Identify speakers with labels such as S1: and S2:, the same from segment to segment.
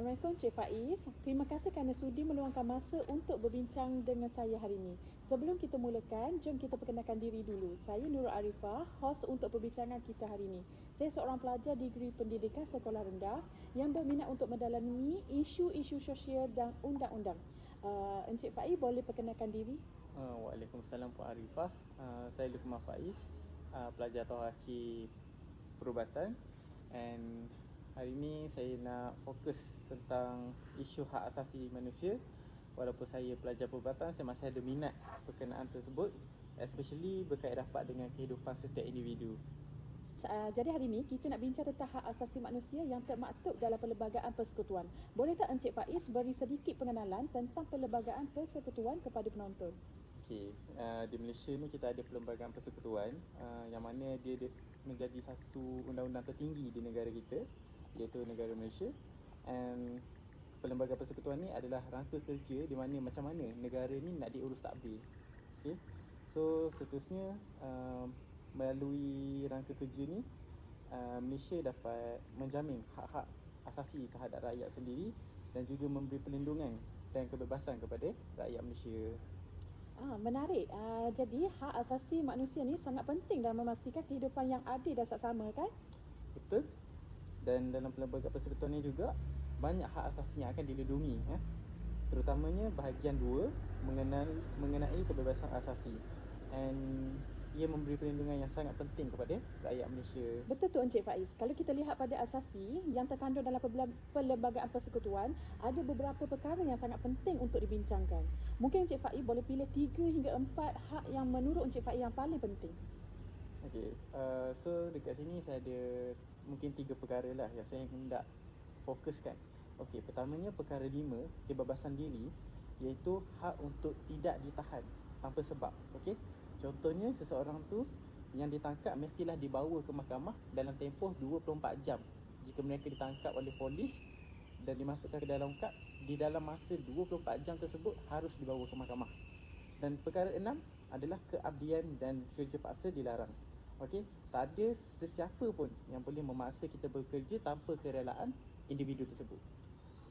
S1: Assalamualaikum Cik Faiz. Terima kasih kerana sudi meluangkan masa untuk berbincang dengan saya hari ini. Sebelum kita mulakan, jom kita perkenalkan diri dulu. Saya Nurul Arifah, host untuk perbincangan kita hari ini. Saya seorang pelajar degree pendidikan sekolah rendah yang berminat untuk mendalami isu-isu sosial dan undang-undang. Uh, Encik Faiz boleh perkenalkan diri?
S2: Uh, Waalaikumsalam Puan Arifah. Uh, saya Lukman Faiz, uh, pelajar tauhaki perubatan and hari ini saya nak fokus tentang isu hak asasi manusia. Walaupun saya pelajar perubatan, saya masih ada minat berkenaan tersebut especially berkait rapat dengan kehidupan setiap individu.
S1: Uh, jadi hari ini kita nak bincang tentang hak asasi manusia yang termaktub dalam Perlembagaan Persekutuan. Boleh tak Encik Faiz beri sedikit pengenalan tentang Perlembagaan Persekutuan kepada penonton?
S2: Okey, uh, di Malaysia ni kita ada Perlembagaan Persekutuan uh, yang mana dia, dia menjadi satu undang-undang tertinggi di negara kita iaitu negara Malaysia and Perlembagaan Persekutuan ni adalah rangka kerja di mana macam mana negara ni nak diurus takbir. Okay. So seterusnya uh, melalui rangka kerja ni uh, Malaysia dapat menjamin hak-hak asasi terhadap rakyat sendiri dan juga memberi perlindungan dan kebebasan kepada rakyat Malaysia.
S1: Ah, menarik. Ah, jadi hak asasi manusia ni sangat penting dalam memastikan kehidupan yang adil dan saksama kan?
S2: Betul dan dalam Perlembagaan Persekutuan ini juga banyak hak asasi yang akan dilindungi ya. terutamanya bahagian 2 mengenai mengenai kebebasan asasi and ia memberi perlindungan yang sangat penting kepada rakyat Malaysia.
S1: Betul tu Encik Faiz. Kalau kita lihat pada asasi yang terkandung dalam Perlembagaan Persekutuan, ada beberapa perkara yang sangat penting untuk dibincangkan. Mungkin Encik Faiz boleh pilih 3 hingga 4 hak yang menurut Encik Faiz yang paling penting.
S2: Okay, uh, so dekat sini saya ada mungkin tiga perkara lah yang saya hendak fokuskan. Okey, pertamanya perkara lima, kebebasan diri iaitu hak untuk tidak ditahan tanpa sebab. Okey. Contohnya seseorang tu yang ditangkap mestilah dibawa ke mahkamah dalam tempoh 24 jam. Jika mereka ditangkap oleh polis dan dimasukkan ke dalam kad, di dalam masa 24 jam tersebut harus dibawa ke mahkamah. Dan perkara enam adalah keabdian dan kerja paksa dilarang. Okey, tak ada sesiapa pun yang boleh memaksa kita bekerja tanpa kerelaan individu tersebut.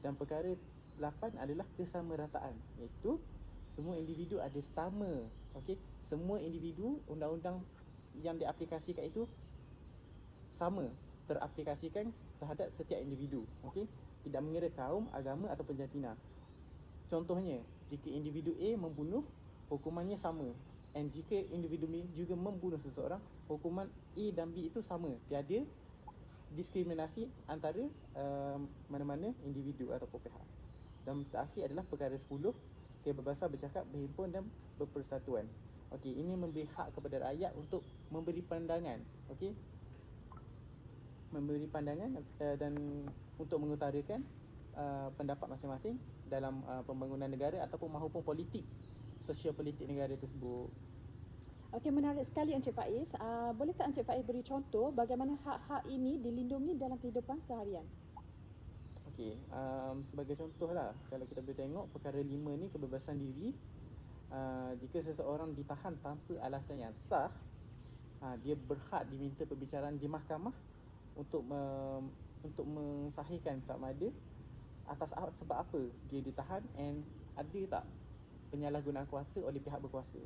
S2: Dan perkara 8 adalah kesamarataan, iaitu semua individu ada sama. Okey, semua individu undang-undang yang diaplikasikan itu sama teraplikasikan terhadap setiap individu. Okey, tidak mengira kaum, agama atau jantina. Contohnya, jika individu A membunuh, hukumannya sama And jika individu B juga membunuh seseorang, hukuman A dan B itu sama. Tiada diskriminasi antara uh, mana-mana individu atau pihak. Dan terakhir adalah perkara 10, kebebasan bercakap, berhimpun dan berpersatuan. Okey, ini memberi hak kepada rakyat untuk memberi pandangan. Okey. Memberi pandangan uh, dan untuk mengutarakan uh, pendapat masing-masing dalam uh, pembangunan negara ataupun mahupun politik sosial politik negara tersebut.
S1: Okey, menarik sekali Encik Faiz. Uh, boleh tak Encik Faiz beri contoh bagaimana hak-hak ini dilindungi dalam kehidupan seharian?
S2: Okey, um, sebagai contoh lah, kalau kita boleh tengok perkara lima ni kebebasan diri. Uh, jika seseorang ditahan tanpa alasan yang sah, uh, dia berhak diminta perbicaraan di mahkamah untuk me- untuk mensahihkan sama ada atas sebab apa dia ditahan and ada tak penyalahgunaan kuasa oleh pihak berkuasa.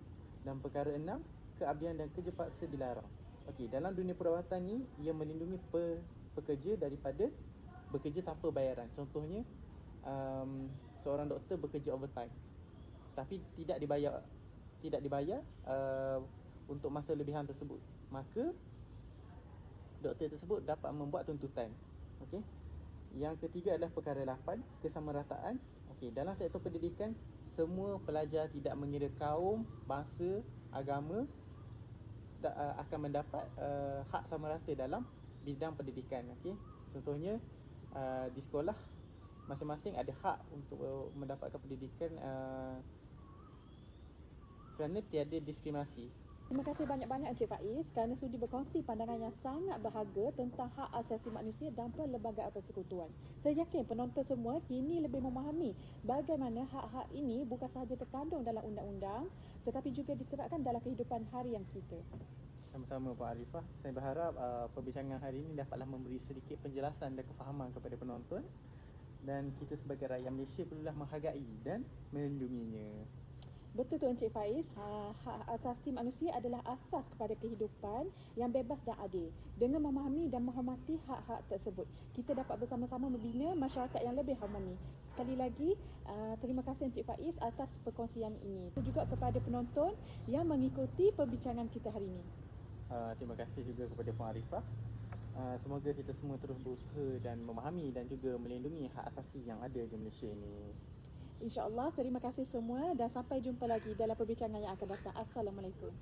S2: Dan perkara enam, keabdian dan kerja paksa dilarang. Okey, dalam dunia perawatan ni ia melindungi pe, pekerja daripada bekerja tanpa bayaran. Contohnya, um, seorang doktor bekerja overtime tapi tidak dibayar tidak dibayar uh, untuk masa lebihan tersebut. Maka doktor tersebut dapat membuat tuntutan. Okey. Yang ketiga adalah perkara 8, kesamarataan. Okey, dalam sektor pendidikan semua pelajar tidak mengira kaum, bangsa, agama uh, akan mendapat uh, hak sama rata dalam bidang pendidikan. Okay? Contohnya uh, di sekolah masing-masing ada hak untuk uh, mendapatkan pendidikan uh, kerana tiada diskriminasi.
S1: Terima kasih banyak-banyak Encik Faiz kerana sudi berkongsi pandangan yang sangat berharga tentang hak asasi manusia dan perlembagaan persekutuan. Saya yakin penonton semua kini lebih memahami bagaimana hak-hak ini bukan sahaja terkandung dalam undang-undang tetapi juga diterapkan dalam kehidupan harian kita.
S2: Sama-sama Pak Arifah. Saya berharap uh, perbincangan hari ini dapatlah memberi sedikit penjelasan dan kefahaman kepada penonton dan kita sebagai rakyat Malaysia perlulah menghargai dan melindunginya.
S1: Betul tu Encik Faiz, ha, hak asasi manusia adalah asas kepada kehidupan yang bebas dan adil. Dengan memahami dan menghormati hak-hak tersebut, kita dapat bersama-sama membina masyarakat yang lebih harmoni. Sekali lagi, uh, terima kasih Encik Faiz atas perkongsian ini. Dan juga kepada penonton yang mengikuti perbincangan kita hari ini.
S2: Uh, terima kasih juga kepada Puan Arifah. Semoga kita semua terus berusaha dan memahami dan juga melindungi hak asasi yang ada di Malaysia ini.
S1: InsyaAllah, terima kasih semua dan sampai jumpa lagi dalam perbincangan yang akan datang. Assalamualaikum.